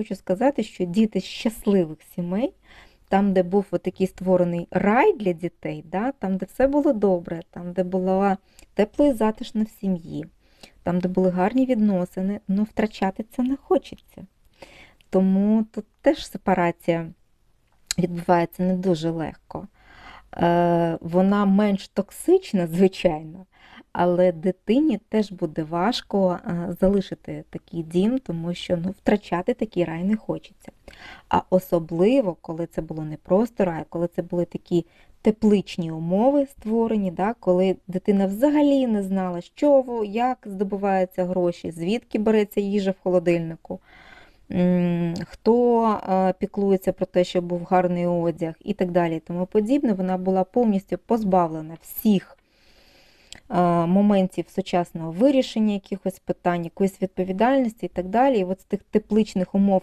хочу сказати, що діти щасливих сімей, там, де був такий створений рай для дітей, да, там, де все було добре, там, де була тепло і затишно в сім'ї, там, де були гарні відносини, ну втрачати це не хочеться. Тому тут теж сепарація відбувається не дуже легко. Е, Вона менш токсична, звичайно, але дитині теж буде важко е, залишити такий дім, тому що ну, втрачати такий рай не хочеться. А особливо, коли це було не просто рай, коли це були такі тепличні умови створені, да, коли дитина взагалі не знала, що, як здобуваються гроші, звідки береться їжа в холодильнику, хто е, піклується про те, щоб був гарний одяг і так далі. і Тому подібне, вона була повністю позбавлена всіх е, моментів сучасного вирішення якихось питань, якоїсь відповідальності і так далі. І от з тих тепличних умов,